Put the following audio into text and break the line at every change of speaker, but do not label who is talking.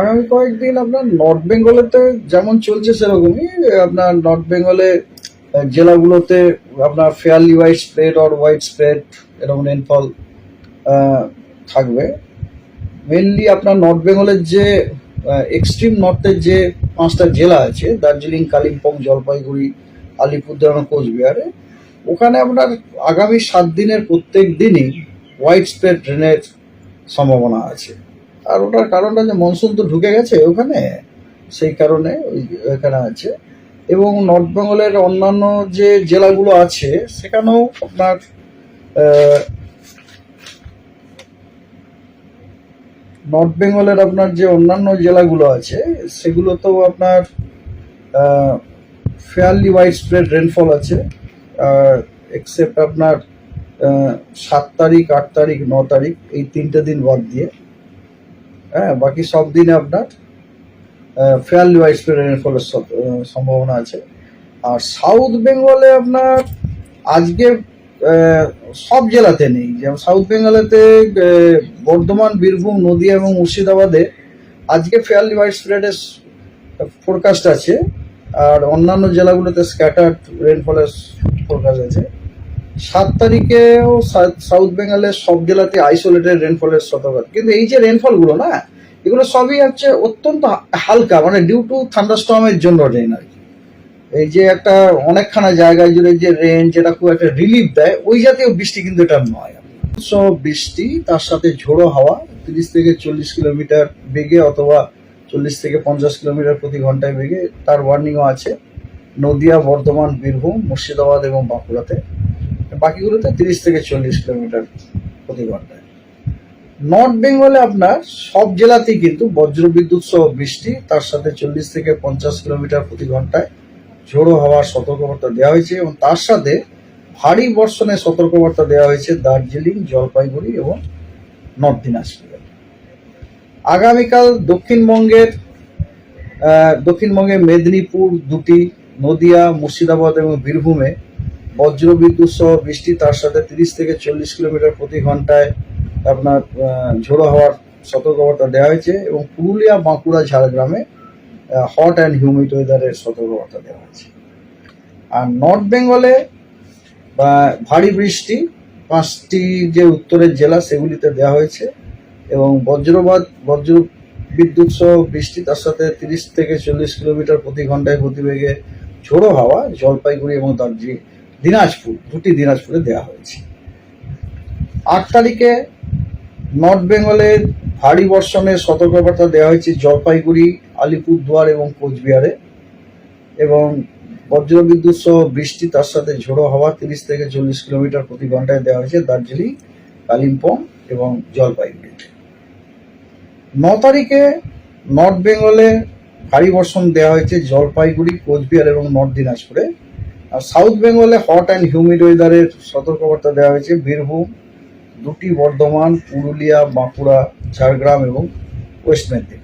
আগামী কয়েকদিন আপনার নর্থ বেঙ্গলেতে যেমন চলছে সেরকমই আপনার নর্থ বেঙ্গলে জেলাগুলোতে আপনার fairly wide spread or wide spread এরকম রেনফল থাকবে। মেনলি আপনার নর্থ বেঙ্গলের যে এক্সট্রিম নর্থের যে পাঁচটা জেলা আছে, দার্জিলিং, কালিম্পং, জলপাইগুড়ি, আলিপুরদুয়ার কোচবিহারে, ওখানে আপনার আগামী সাত দিনের প্রত্যেক দিনই হোয়াইট স্প্রেড রেনের সম্ভাবনা আছে। আর ওটার কারণটা যে মনসুন তো ঢুকে গেছে ওখানে, সেই কারণে ওই এখানে আছে। এবং নর্থ বেঙ্গলের অন্যান্য যে জেলাগুলো আছে, সেখানেও আপনার নর্থ বেঙ্গলের আপনার যে অন্যান্য জেলাগুলো আছে, সেগুলোতেও আপনার ফেয়ারলি ওয়াইড স্প্রেড রেনফল আছে। এক্সেপ্ট আপনার সাত তারিখ, আট তারিখ, ন তারিখ, এই তিনটে দিন বাদ দিয়ে হ্যাঁ বাকি সব দিনে আপনার ফেয়ারলি ওয়াইড স্প্রেড রেনফলের সম্ভাবনা আছে। আর সাউথ বেঙ্গলে আপনার আজকে সব জেলাতে নেই। যেমন সাউথ বেঙ্গলেতে বর্ধমান, বীরভূম, নদিয়া এবং মুর্শিদাবাদে আজকে ফেয়ারলি ওয়াইড স্প্রেডের ফোরকাস্ট আছে। আর অন্যান্য জেলাগুলোতে স্ক্যাটার্ড রেনফলের ফোরকাস্ট আছে। সাত তারিখেও সাউথ বেঙ্গলের সব জেলাতে আইসোলেটেড রেনফলের সতর্কতা। কিন্তু এই যে রেনফলগুলো না, এগুলো সবই হচ্ছে অত্যন্ত হালকা মানে ডিউ টু থান্ডারস্টর্মের জন্য রেন আর কি। এই যে একটা অনেকখানা জায়গায় জুড়ে যে রেন যেটা খুব একটা রিলিফ দেয়, ওই জাতীয় বৃষ্টি কিন্তু এটা নয়। সব বৃষ্টি, তার সাথে ঝোড়ো হাওয়া, তিরিশ থেকে চল্লিশ কিলোমিটার বেগে অথবা চল্লিশ থেকে পঞ্চাশ কিলোমিটার প্রতি ঘন্টায় বেগে, তার ওয়ার্নিংও আছে। নদিয়া, বর্ধমান, বীরভূম, মুর্শিদাবাদ এবং বাঁকুড়াতে। বাকিগুলোতে তিরিশ থেকে চল্লিশ কিলোমিটার প্রতি ঘন্টায়। নর্থ বেঙ্গলে আপনার সব জেলাতেই কিন্তু বজ্রবিদ্যুৎ সহ বৃষ্টি, তার সাথে চল্লিশ থেকে পঞ্চাশ কিলোমিটার প্রতি ঘন্টায় ঝোড়ো হওয়ার সতর্কবার্তা দেওয়া হয়েছে এবং তার সাথে ভারী বর্ষণের সতর্কবার্তা দেওয়া হয়েছে দার্জিলিং, জলপাইগুড়ি এবং নর্থ দিনাজপুরে আগামীকাল দক্ষিণবঙ্গের দক্ষিণবঙ্গের মেদিনীপুর, দুটি, নদিয়া, মুর্শিদাবাদ এবং বীরভূমে বজ্রবিদ্যুৎ সহ বৃষ্টি তার সাথে তিরিশ থেকে চল্লিশ কিলোমিটার প্রতি ঘন্টায় আপনার ঝোড়ো হওয়ার সতর্কবার্তা দেওয়া হয়েছে এবং পুরুলিয়া, বাঁকুড়া, ঝাড়গ্রামে হট অ্যান্ড হিউমিড ওয়েদারের সতর্কবার্তা দেওয়া হয়েছে। আর নর্থ বেঙ্গলে ভারী বৃষ্টি, পাঁচটি যে উত্তরের জেলা সেগুলিতে দেওয়া হয়েছে এবং বজ্রপাত বজ্র বিদ্যুৎ সহ বৃষ্টি তার সাথে তিরিশ থেকে চল্লিশ কিলোমিটার প্রতি ঘন্টায় গতিবেগে ঝোড়ো হাওয়া, জলপাইগুড়ি এবং দার্জিলিং। দিনাজপুর, দুটি দিনাজপুরে দেওয়া হয়েছে। আট তারিখে নর্থ বেঙ্গলের ভারী বর্ষণের সতর্কবার্তা দেওয়া হয়েছে জলপাইগুড়ি, আলিপুরদুয়ার এবং কোচবিহারে। এবং বজ্রবিদ্যুৎ সহ বৃষ্টি তার সাথে ঝোড়ো হাওয়া তিরিশ থেকে চল্লিশ কিলোমিটার প্রতি ঘন্টায় দেওয়া হয়েছে দার্জিলিং, কালিম্পং এবং জলপাইগুড়িতে। ন তারিখে নর্থ বেঙ্গলে ভারী বর্ষণ দেওয়া হয়েছে জলপাইগুড়ি, কোচবিহার এবং নর্থ দিনাজপুরে। আর সাউথ বেঙ্গলে হট অ্যান্ড হিউমিড ওয়েদারের সতর্কবার্তা দেওয়া হয়েছে। বীরভূম, দুটি বর্ধমান, পুরুলিয়া, বাঁকুড়া, ঝাড়গ্রাম এবং ওয়েস্ট মেদিনীপুর।